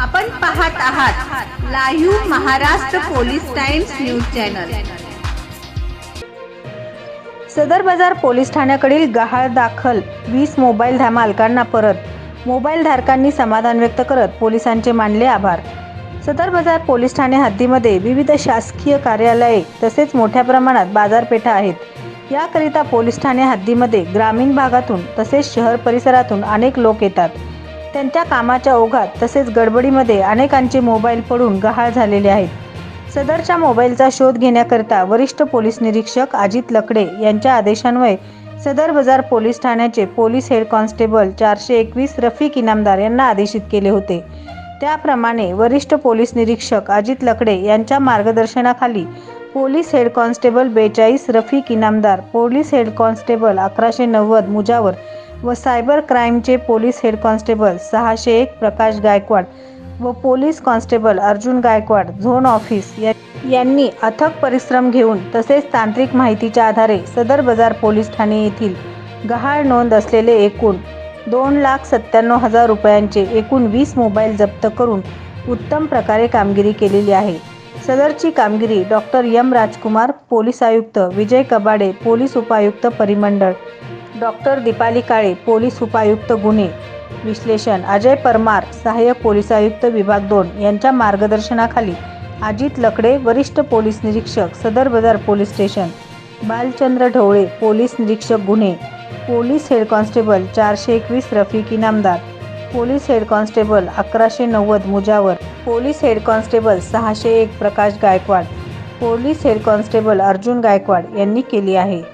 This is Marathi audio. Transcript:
आपण पाहत आहात live Maharashtra police times news channel. Sadar Bazaar police ठाण्याकडील गहाळ दाखल वीस मोबाईल धा मालकांना परत मोबाईल धारकांनी समाधान व्यक्त करत पोलिसांचे मानले आभार. सदर बाजार पोलीस ठाणे हद्दीमध्ये विविध शासकीय कार्यालये तसेच मोठ्या प्रमाणात बाजारपेठा आहेत. याकरिता पोलीस ठाणे हद्दीमध्ये ग्रामीण भागातून तसेच शहर परिसरातून अनेक लोक येतात. त्यांच्या कामाच्या ओघात तसेच गडबडीमध्ये अनेकांचे मोबाईल पडून गहाळ झालेले आहेत. सदरच्या मोबाईलचा शोध घेण्याकरिता वरिष्ठ पोलीस निरीक्षक अजित लकडे यांच्या आदेशान्वये सदर बाजार पोलीस ठाण्याचे पोलीस हेड कॉन्स्टेबल चारशे एकवीस रफिक इनामदार यांना आदेशित केले होते. त्याप्रमाणे वरिष्ठ पोलीस निरीक्षक अजित लकडे यांच्या मार्गदर्शनाखाली पोलीस हेड कॉन्स्टेबल बेचाळीस Rafiq Inamdar police head constable अकराशे नव्वद मुजावर व सायबर क्राईमचे पोलीस हेड कॉन्स्टेबल सहाशे एक प्रकाश गायकवाड व police constable Arjun Gaikwad zone office या- यांनी अथक परिश्रम घेऊन तसेच तांत्रिक माहितीच्या आधारे सदर बाजार पोलीस ठाणे येथील गहाळ नोंद असलेले एकूण दोन लाख सत्त्याण्णव हजार रुपयांचे एकूण वीस मोबाईल जप्त करून उत्तम प्रकारे कामगिरी केलेली आहे. सदरची कामगिरी डॉक्टर यम राजकुमार पोलीस आयुक्त विजय कबाडे पोलीस उपायुक्त परिमंडळ डॉक्टर दीपाली काळे पोलीस उपायुक्त गुन्हे. विश्लेषण अजय परमार सहाय्यक पोलीस आयुक्त विभाग दोन यांच्या मार्गदर्शनाखाली अजित लकडे वरिष्ठ पोलीस निरीक्षक Sadar Bazaar police station. Balchandra Dhavale police निरीक्षक गुन्हे. पोलीस हेड कॉन्स्टेबल चारशे एकवीस Rafiq Inamdar police head constable अकराशे नव्वद मुजावर. पोलीस हेड कॉन्स्टेबल सहाशे एक Prakash Gaikwad. Police head constable Arjun Gaikwad यांनी केली आहे.